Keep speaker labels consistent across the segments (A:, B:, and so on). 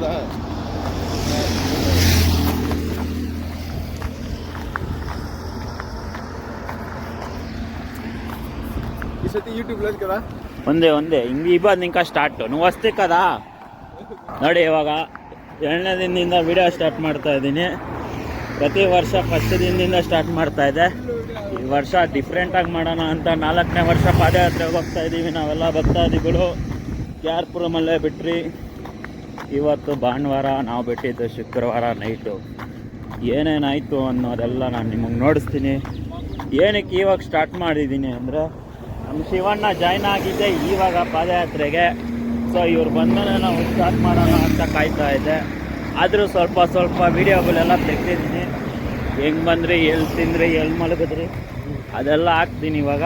A: ಹೌದಾ? ಈ ಸತಿ ಯೂಟ್ಯೂಬ್ಲಲ್ಲಿ ಕದಾ?
B: ಒಂದೇ ಒಂದೇ. ಹಿಂಗೆ ಇಬ್ಬಾದ್ ನಿಂಕ ಸ್ಟಾರ್ಟ್ ನೀವು ಅಷ್ಟೇ ಕದಾ? ನೋಡಿ ಇವಾಗ ಎರಡನೇ ದಿನದಿಂದ ವಿಡಿಯೋ ಸ್ಟಾರ್ಟ್ ಮಾಡ್ತಾ ಇದ್ದೀನಿ. ಪ್ರತಿ ವರ್ಷ ಫಸ್ಟ್ ದಿನದಿಂದ ಸ್ಟಾರ್ಟ್ ಮಾಡ್ತಾ ಇದೆ. ಈ ವರ್ಷ ಡಿಫ್ರೆಂಟಾಗಿ ಮಾಡೋಣ ಅಂತ ನಾಲ್ಕನೇ ವರ್ಷ ಪಾದಯಾತ್ರೆಗೆ ಹೋಗ್ತಾ ಇದ್ದೀವಿ ನಾವೆಲ್ಲ ಭಕ್ತಾದಿಗಳು. ಕೆ ಆರ್ ಬಿಟ್ರಿ. ಇವತ್ತು ಭಾನುವಾರ ನಾವು ಬಿಟ್ಟಿದ್ದು ಶುಕ್ರವಾರ ನೈಟು ಏನೇನಾಯಿತು ಅನ್ನೋದೆಲ್ಲ ನಾನು ನಿಮಗೆ ನೋಡಿಸ್ತೀನಿ. ಏನಕ್ಕೆ ಇವಾಗ ಸ್ಟಾರ್ಟ್ ಮಾಡಿದ್ದೀನಿ ಅಂದರೆ ನಮ್ಮ ಶಿವಣ್ಣ ಜಾಯ್ನ್ ಆಗಿದ್ದೆ ಇವಾಗ ಪಾದಯಾತ್ರೆಗೆ. ಸೊ ಇವ್ರು ಬಂದನೆ ನಾವು ಸ್ಟಾರ್ಟ್ ಮಾಡೋಣ ಅಂತ ಕಾಯ್ತಾ ಇದ್ದೆ. ಆದರೂ ಸ್ವಲ್ಪ ಸ್ವಲ್ಪ ವೀಡಿಯೋಗಳೆಲ್ಲ ತೆಗ್ದಿದ್ದೀನಿ. ಹೆಂಗೆ ಬಂದ್ರಿ ಎಲ್ಲಿ ತಿಂದ್ರಿ ಎಲ್ಲಿ ಮಲಗಿದ್ರಿ, ಅದೆಲ್ಲ ಹಾಕ್ತೀನಿ ಇವಾಗ.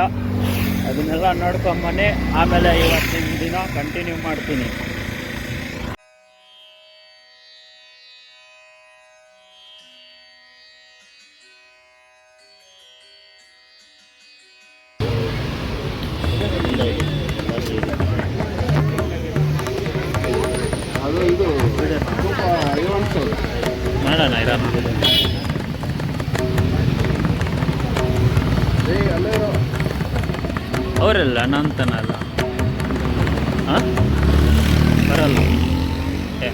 B: ಅದನ್ನೆಲ್ಲ ನೋಡ್ಕೊಂಬನ್ನಿ ಆಮೇಲೆ ಇವತ್ತಿನ ದಿನ ಕಂಟಿನ್ಯೂ ಮಾಡ್ತೀನಿ.
A: ಅದು ಇದು
B: ಮಾಡೋಣ ಇರೋಣ
A: ಏ ಅಲ್ಲೇ ಇರೋ
B: ಅವರೆಲ್ಲ ನಂತನಲ್ಲ ಹಾಂ ಬರಲ್ಲ. ಏ.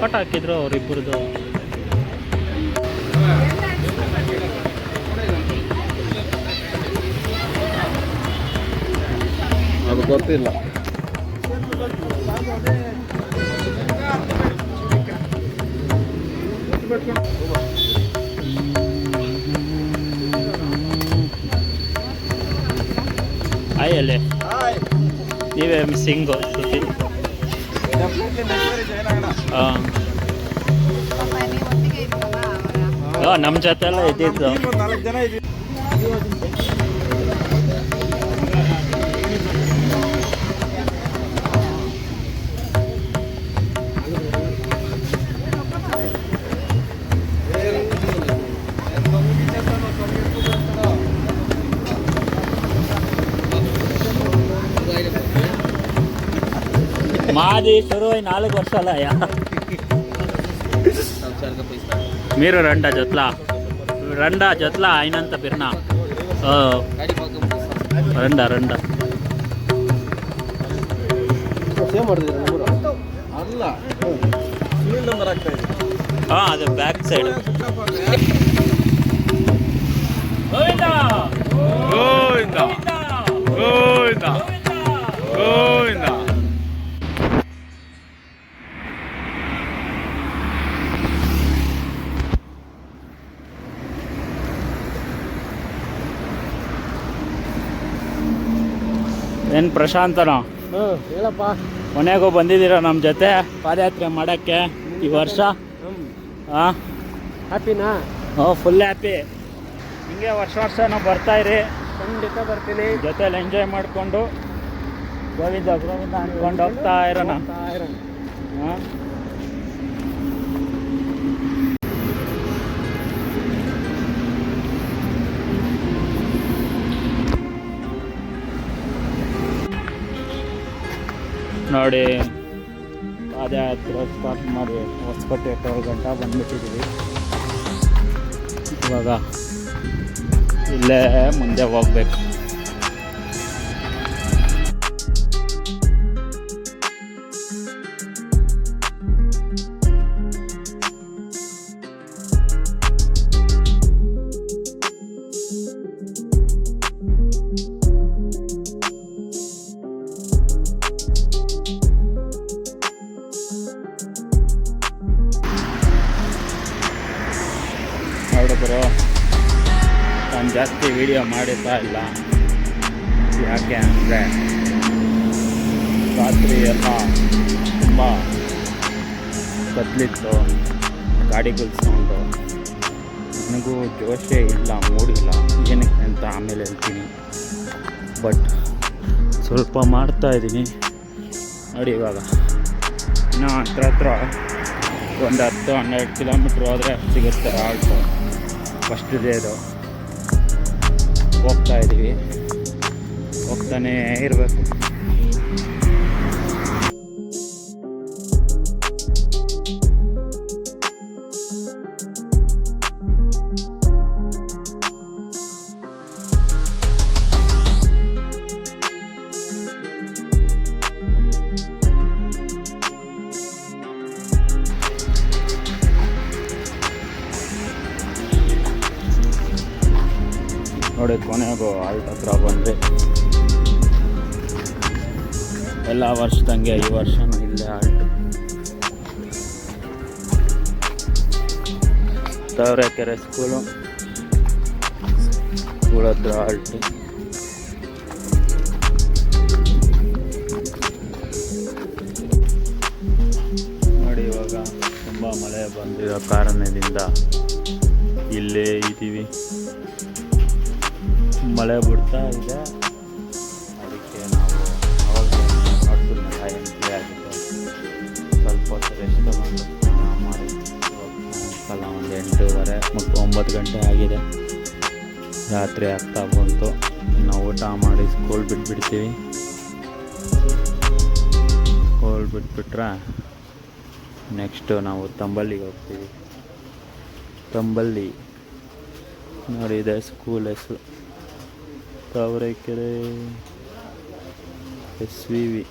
B: ಪಟ ಹಾಕಿದ್ರು ಅವರಿಬ್ಬರದು
A: ಗೊತ್ತಿಲ್ಲ.
B: ಹಾಯ್ ಅಲ್ಲೇ ನೀವೇ ಮಿಸ್ಸಿಂಗು ಸುದ್ದಿ ಹಾಂ ನಮ್ಮ ಜೊತೆ ಎಲ್ಲ ಇದ್ದಿದ್ದು మాది షురు అయి నాలుగు వర్షాలు అయ్యా మీరు రండా జొత్ల రండా జొత్ల అయినంత బిర్న ఓ, రండా రండా
A: ಸೇವ್ ಮಾಡಿದ್ರೆ ನಂಬರು ಅಲ್ಲ ಸುನೀಲ್ ನಂಬರ್ ಆಗ್ತಾ ಇದೆ
B: ఆ, అది బ్యాక్ సైడ్ గోవిందా
A: ಗೋವಿಂದ ಗೋವಿಂದ ಗೋವಿಂದ
B: ಏನು ಪ್ರಶಾಂತನ.
A: ಹಾಂ ಹೇಳಪ್ಪ.
B: ಕೊನೆಗೂ ಬಂದಿದ್ದೀರ ನಮ್ಮ ಜೊತೆ? ಪಾದಯಾತ್ರೆ ಮಾಡೋಕ್ಕೆ ಈ ವರ್ಷ? ಹಾಂ
A: ಹ್ಯಾಪಿನಾ
B: ಓ ಫುಲ್ ಹ್ಯಾಪಿ ಹಿಂಗೆ ವರ್ಷ ವರ್ಷ ನಾವು ಬರ್ತಾ ಇರಿ.
A: ಖಂಡಿತ ಬರ್ತೀನಿ.
B: ಜೊತೆಲಿ ಎಂಜಾಯ್ ಮಾಡಿಕೊಂಡು ಗೋವಿಂದ ಗೋವಿಂದ ಅನ್ಕೊಂಡು ಹೋಗ್ತಾ ಇರೋಣ. ಹಾಂ ನೋಡಿ. ಪಾದಯಾತ್ರೆ ಸ್ಟಾರ್ಟ್ ಮಾಡಿ ಹೊಸಕೋಟೆ ಟೋಲ್ ಗಂಟ ಬಂದುಬಿಟ್ಟಿದ್ದೀವಿ ಇವಾಗ ಇಲ್ಲೇ ಮುಂದೆ ಹೋಗ್ಬೇಕು. ವಿಡಿಯೋ ಮಾಡಿತಾ ಇಲ್ಲ ಯಾಕೆ ಅಂದರೆ ರಾತ್ರಿ ಎಲ್ಲ ತುಂಬ ಕತ್ಲಿತ್ತು ಗಾಡಿಗಳು ಸೌಂಡು ನನಗೂ ಜೋಶೇ ಇಲ್ಲ, ಮೂಡಿಲ್ಲ. ಏನಕ್ಕೆ ಅಂತ ಆಮೇಲೆ ಹೇಳ್ತೀನಿ. ಬಟ್ ಸ್ವಲ್ಪ ಮಾಡ್ತಾಯಿದ್ದೀನಿ ನೋಡಿ ಇವಾಗ. ಇನ್ನೂ ಹತ್ರ ಹತ್ರ ಒಂದು ಹತ್ತು ಹನ್ನೆರಡು ಕಿಲೋಮೀಟ್ರ್ ಹೋದರೆ ಸಿಗುತ್ತೆ ಆಲ್ಟು. ಫಸ್ಟ್ ಇದು. ಹೋಗ್ತಾ ಇದ್ದೀವಿ ಹೋಗ್ತಾನೇ ಇರಬೇಕು. ನೋಡಿ ಕೊನೆಗೂ ಆಲ್ಟ್ ಹತ್ರ ಬಂದೆ ಎಲ್ಲ ವರ್ಷದಂಗೆ ಈ ವರ್ಷನೂ ಇಲ್ಲೇ ಆಲ್ಟ್ ತಾವರೆಕೆರೆ ಸ್ಕೂಲು ಸ್ಕೂಲ್ ಹತ್ರ ಆಲ್ಟ್ ನೋಡಿ ಇವಾಗ ತುಂಬ ಮಳೆ ಬಂದಿರೋ ಕಾರಣದಿಂದ ಇಲ್ಲೇ ಇದ್ದೀವಿ. ಮಳೆ ಬಿಡ್ತಾ ಇದೆ. ಅದಕ್ಕೆ ನಾವು ಅವಾಗ ಆಗಿದೆ ಸ್ವಲ್ಪ ಹೊತ್ತು ರೆಸ್ಟ್ ತಗೊಂಡು ಮಾಡಿ ಕಲ ಒಂದು ಎಂಟೂವರೆ ಮತ್ತು ಒಂಬತ್ತು ಗಂಟೆ ಆಗಿದೆ. ರಾತ್ರಿ ಆಗ್ತಾ ಬಂತು. ನಾವು ಊಟ ಮಾಡಿ ಸ್ಕೂಲ್ ಬಿಟ್ಬಿಡ್ತೀವಿ. ಸ್ಕೂಲ್ ಬಿಟ್ಬಿಟ್ರೆ ನೆಕ್ಸ್ಟು ನಾವು ತಂಬಲ್ಲಿಗೆ ಹೋಗ್ತೀವಿ. ತಂಬಲ್ಲಿ ನೋಡಿದೆ ಸ್ಕೂಲ್ ಹೆಸರು. Tavarekere S V V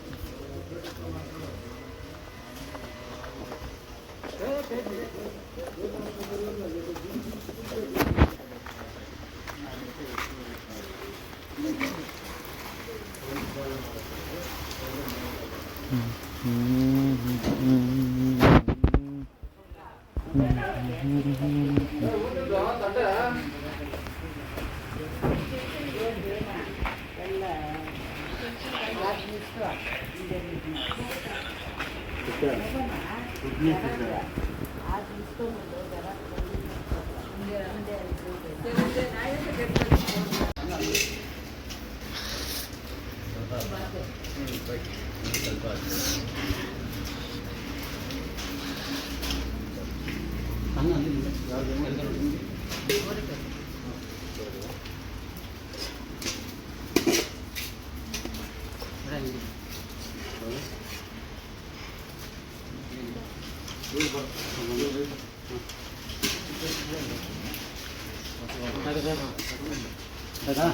B: 내 가.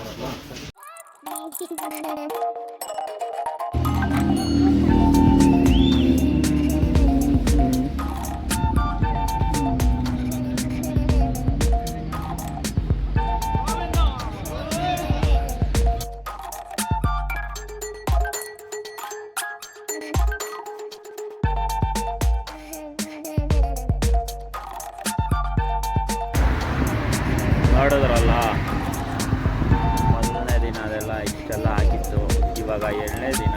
B: ಇಷ್ಟೆಲ್ಲ ಆಗಿತ್ತು ಇವಾಗ ಎರಡನೇ ದಿನ.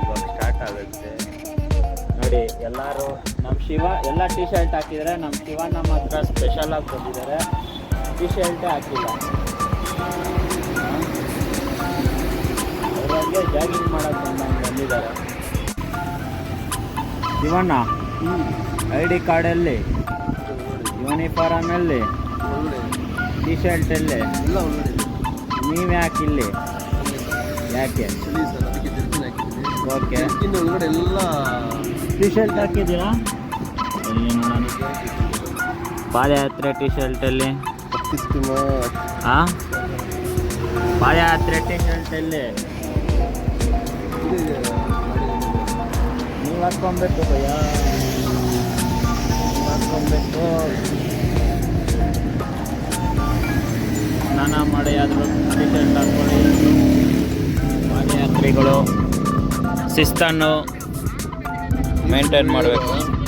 B: ಇವಾಗ ಸ್ಟಾರ್ಟ್ ಆಗುತ್ತೆ. ನೋಡಿ ಎಲ್ಲರೂ ನಮ್ಮ ಶಿವ ಎಲ್ಲ ಟೀ ಶರ್ಟ್ ಹಾಕಿದರೆ ನಮ್ಮ ಶಿವಣ್ಣ ಮಾತ್ರ ಸ್ಪೆಷಲಾಗಿ ಬಂದಿದ್ದಾರೆ. ಟೀ ಶರ್ಟೇ ಹಾಕಿಲ್ಲ ಅವರಿಗೆ ಜಾಗಿಂಗ್ ಮಾಡೋಕ್ಕೆ ಬಂದಿದ್ದಾರೆ. ಶಿವಣ್ಣ ಐ ಡಿ ಕಾರ್ಡಲ್ಲಿ ಯೂನಿಫಾರಮಲ್ಲಿ
A: ಫಾರಮಲ್ಲಿ
B: ಟಿ ಶರ್ಟಲ್ಲಿ
A: ಎಲ್ಲ?
B: ನೀವು ಯಾಕೆ ಇಲ್ಲಿ? ಯಾಕೆ?
A: ಚಳಿ ಸರ್ ಅದಕ್ಕೆ ಜರ್ಕಿನ್ ಹಾಕಿದ್ದೀನಿ.
B: ಓಕೆ.
A: ಜರ್ಕಿನ್ ಒಳಗಡೆ ಎಲ್ಲ
B: ಟಿ ಶರ್ಟ್ ಹಾಕಿದ್ದೀರಾ ಪಾದಯಾತ್ರೆ ಟಿ ಶರ್ಟಲ್ಲಿ ಆ? ಪಾದಯಾತ್ರೆ ಟಿ ಶರ್ಟಲ್ಲಿ ನೀವು ಹಾಕ್ಕೊಬೇಕು ಭಯ ನೀವು ಹಾಕ್ಕೊಬೇಕು. ಸ್ನಾನ ಮಾಡಿ ಆದರೂ ಟಿ ಶರ್ಟ್ ಹಾಕ್ಕೊಳ್ಳಿ. ಪಾದಯಾತ್ರಿಗಳು ಶಿಸ್ತನ್ನು ಮೇಂಟೈನ್ ಮಾಡಬೇಕು.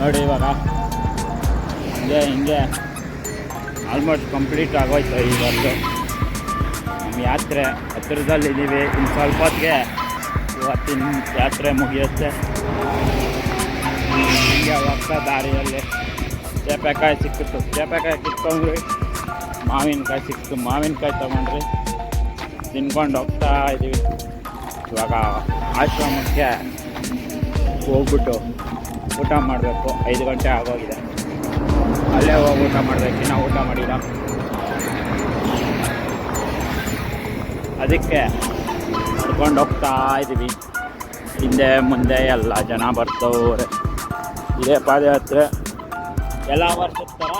B: ನೋಡಿ ಇವಾಗ. ಹಿಂಗೆ ಹಿಂಗೆ. ಆಲ್ಮೋಸ್ಟ್ ಕಂಪ್ಲೀಟ್ ಆಗೋಯ್ತು ಈ ವರ್ಷ. ಯಾತ್ರೆ ಹತ್ತಿರದಲ್ಲಿದ್ದೀವಿ ಇನ್ನು ಸ್ವಲ್ಪ ಹೊತ್ತಿಗೆ ಇವತ್ತಿನ ಯಾತ್ರೆ ಮುಗಿಯುತ್ತೆ. ಹಿಂಗೆ ಹೋಗ್ತಾ ದಾರಿಯಲ್ಲಿ ಚೇಪೆಕಾಯಿ ಸಿಕ್ಕಿತ್ತು. ಚೇಪೆಕಾಯಿ ಕಿತ್ಕೊಂಡ್ರಿ ಮಾವಿನಕಾಯಿ ಸಿಕ್ತು ಮಾವಿನಕಾಯಿ ತೊಗೊಂಡ್ರಿ ತಿನ್ಕೊಂಡು ಹೋಗ್ತಾ ಇದ್ದೀವಿ. ಇವಾಗ ಆಶ್ರಮಕ್ಕೆ ಹೋಗ್ಬಿಟ್ಟು ಊಟ ಮಾಡಬೇಕು. ಐದು ಗಂಟೆ ಆಗೋಗಿದೆ. ಅಲ್ಲೇ ಹೋಗಿ ಊಟ ಮಾಡಬೇಕು. ನಾವು ಊಟ ಮಾಡಿಲ್ಲ. ಅದಕ್ಕೆ ನಡ್ಕೊಂಡು ಹೋಗ್ತಾ ಇದ್ದೀವಿ. ಹಿಂದೆ ಮುಂದೆ ಎಲ್ಲ ಜನ ಬರ್ತವ್ರೆ. ಇದೇ ಪಾದಯಾತ್ರೆ ಎಲ್ಲ ವರ್ಷದ ಥರ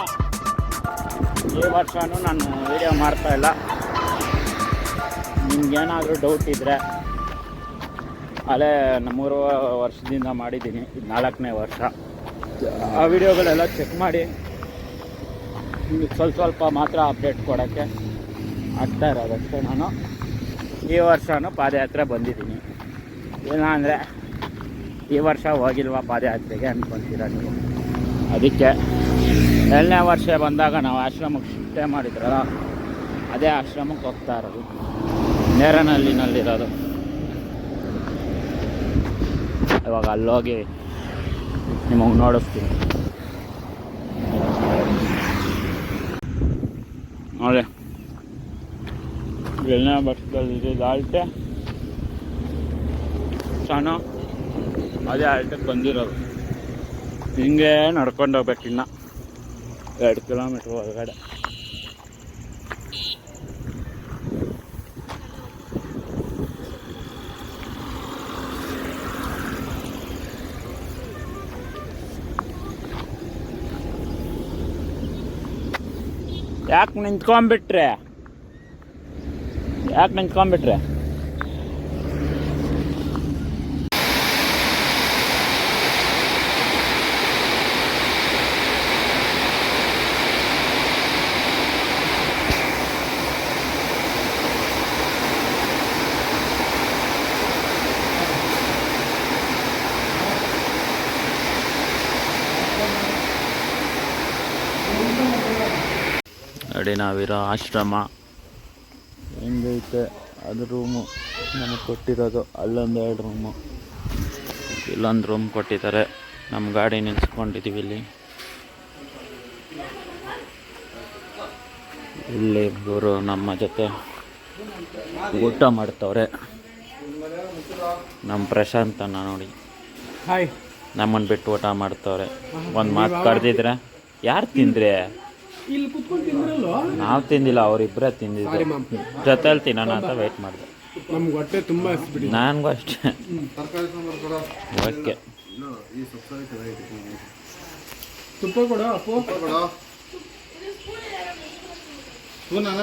B: ಈ ವರ್ಷವೂ ನಾನು ವೀಡಿಯೋ ಮಾಡ್ತಾ ಇಲ್ಲ. ನಿಮ್ಗೇನಾದರೂ ಡೌಟ್ ಇದ್ದರೆ ಅಲ್ಲೇ ಮೂರು ವರ್ಷದಿಂದ ಮಾಡಿದ್ದೀನಿ, ಇದು ನಾಲ್ಕನೇ ವರ್ಷ. ಆ ವಿಡಿಯೋಗಳೆಲ್ಲ ಚೆಕ್ ಮಾಡಿ, ಸ್ವಲ್ಪ ಸ್ವಲ್ಪ ಮಾತ್ರ ಅಪ್ಡೇಟ್ ಕೊಡೋಕ್ಕೆ ಆಗ್ತಾ ಇರೋದಷ್ಟೇ ನಾನು. ಈ ವರ್ಷವೂ ಪಾದಯಾತ್ರೆ ಬಂದಿದ್ದೀನಿ. ಅಂದರೆ, ಈ ವರ್ಷ ಹೋಗಿಲ್ವ ಪಾದಯಾತ್ರೆಗೆ ಅನ್ಕೊಂತೀರ ನೀವು? ಅದಕ್ಕೆ ಎರಡನೇ ವರ್ಷ ಬಂದಾಗ ನಾವು ಆಶ್ರಮಕ್ಕೆ ಶಿಫ್ಟೇ ಮಾಡಿದ್ರಲ್ಲ, ಅದೇ ಆಶ್ರಮಕ್ಕೆ ಹೋಗ್ತಾ ಇರೋದು. ನೇರನಲ್ಲಿನಲ್ಲಿರೋದು ಇವಾಗ ಅಲ್ಲೋಗಿ ನಿಮಗೆ ನೋಡಿಸ್ತೀನಿ. ನೋಡಿ. ಎಣ್ಣೆ ಬಸ್ಸಲ್ಲಿ ಇದ್ದಿದ್ದು ಆಲ್ಟೆ ಸಣ್ಣ. ಅದೇ ಆಲ್ಟಕ್ಕೆ ಬಂದಿರೋದು. ಹಿಂಗೆ ನಡ್ಕೊಂಡು ಹೋಗ್ಬೇಕು ಇನ್ನು. ಎರಡು ಕಿಲೋಮೀಟ್ರ್ ಒಳಗಡೆ. ಯಾಕೆ ನಿಂತ್ಕೊಂಬಿಟ್ರೆ ಯಾಕೆ ನಿಂತ್ಕೊಂಡ್ಬಿಟ್ರೆ? ನೋಡಿ ನಾವಿರೋ ಆಶ್ರಮ. ಹೆಂಗೈತೆ? ಅದು ರೂಮು ನಮಗೆ ಕೊಟ್ಟಿರೋದು ಅಲ್ಲೊಂದು ಎರಡು ರೂಮು ಇಲ್ಲೊಂದು ರೂಮ್ ಕೊಟ್ಟಿದ್ದಾರೆ. ನಮ್ಮ ಗಾಡಿ ನಿಲ್ಸ್ಕೊಂಡಿದ್ದೀವಿ ಇಲ್ಲಿ. ಇಲ್ಲಿ ಇಬ್ಬರು ನಮ್ಮ ಜೊತೆ ಊಟ ಮಾಡ್ತವ್ರೆ. ನಮ್ಮ ಪ್ರಶಾಂತ್ ಅಣ್ಣ ನೋಡಿ.
A: ಹಾಯ್
B: ನಮ್ಮನ್ನು ಬಿಟ್ಟು ಊಟ ಮಾಡ್ತವ್ರೆ. ಒಂದು ಮಾತು ಕರೆದಿದ್ರೆ ಯಾರು ತಿಂದ್ರೆ?
A: ಇಲ್ಲಿ ಕುತ್ಕೊಂಡು ತಿಂದ್ರಲ್ವ?
B: ನಾವು ತಿಂದಿಲ್ಲ ಅವರಿಬ್ಬರೇ ತಿಂದಿದ್ದು. ಜೊತೆಲಿ ತಿನ್ನೋಣ ಅಂತ ವೆಯ್ಟ್ ಮಾಡಿದೆ.
A: ನಮ್ಗೆ ಹೊಟ್ಟೆ ತುಂಬ ಹಸ್ಬಿಡಿ
B: ನನಗೂ ಅಷ್ಟೇ. ಓಕೆ.
A: ತುಪ್ಪ ಕೊಡ ಅಪ್ಪು.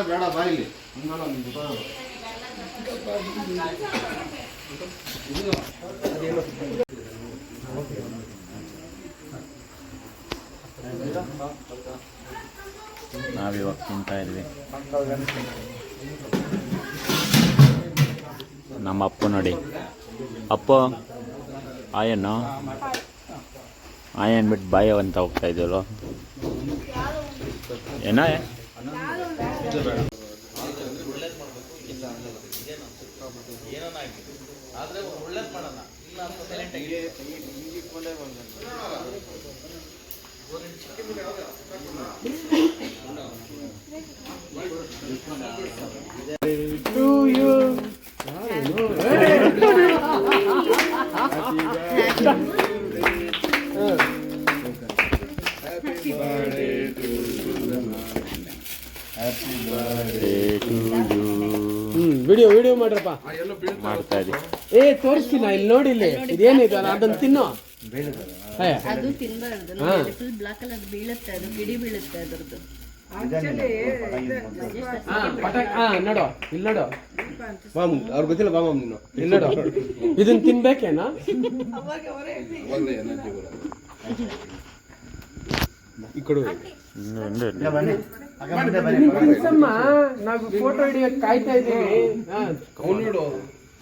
C: ಬೇಡ ಬಾಯಿಲಿ
B: ನಾವಿವಾಗ ತಿಂತಾ ಇದ್ವಿ. ನಮ್ಮ ಅಪ್ಪ ನೋಡಿ. ಅಪ್ಪ ಆಯನ್ನು ಆಯನ್ ಬಿಟ್ಟು ಬಾಯ ಅಂತ ಹೋಗ್ತಾ ಇದ್ದೀವಲ್ಲ ಏನ?
A: ಹ್ಮ್ ವಿಡಿಯೋ ವಿಡಿಯೋ ಮಾಡ್ರಪ್ಪ.
B: ಮಾಡ್ತಾ ಇದ್ದೀನಿ
A: ಏ ತೋರಿಸ್ತೀನಿ ಇಲ್ಲಿ ನೋಡಿಲ್ಲಿ ಇದೇನಿದೆ? ಅದನ್ನ ತಿನ್ನೋ.
D: ಅದು ತಿನ್ಬಾರ್ದು. ನೋಡಿ ಫುಲ್ ಬ್ಲಾಕ್ ಕಲರ್ ಬೀಳುತ್ತೆ ಅದು ಕಿಡಿ ಬೀಳುತ್ತೆ ಅದ್ರದ್ದು.
A: ಹಾ, ಪಟ- ಹಾ, ನೋಡು ಇಲ್ಲಿ ನೋಡು.
C: ಮಾಮ್ ಅವ್ರಿಗೆ ಗೊತ್ತಿಲ್ಲ ಬಾ ಮಾಮ್ ನೀನು.
A: ಇಲ್ಲಿ ನೋಡು. ಇದನ್ನ ತಿನ್ಬೇಕೇನಾ?
C: ಈ ಕೊಡು
B: ಬನ್ನಿ.
A: ತಿನ್ಸಮ್ಮ ನಾವು ಫೋಟೋ ಹಿಡಿಯಕ್ ಕಾಯ್ತಾ ಇದ್ದೀವಿ. ಹಾ.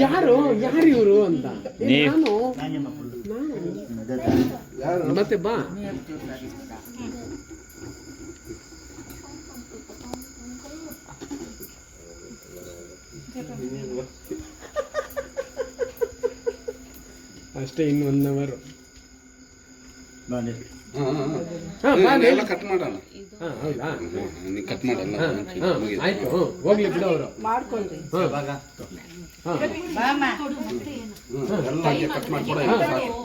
C: ಯಾರು ಯಾರು ಇವರು ಅಂತ ಏ, ನಾನು ನಾನು. ಮತ್ತೆ ಬಾ ಅಷ್ಟೇ ಇನ್ನು ಒನ್ ಅವರ್
E: ಹಾ ಹಾ, ಹಾ.
C: ಹಾ
E: ಏ,
C: ಬಾ ನೀ.
E: ಎಲ್ಲ ಕಟ್ ಮಾಡೋಣ.
C: ಹಾಂ ಹೌದಾ
E: ನೀ ಕಟ್ ಮಾಡಲ್ಲ
C: ಆಯ್ತು ಹ್ಞೂ ಹೋಗ್ಲಿ ಬಿಡು ಅವರು.
D: ಮಾಡ್ಕೊಂಡ್ರಿ
C: ಹಾ
E: ಎಲ್ಲ ಕಟ್ ಮಾಡ್ಕೊಡ
C: ಹಾ.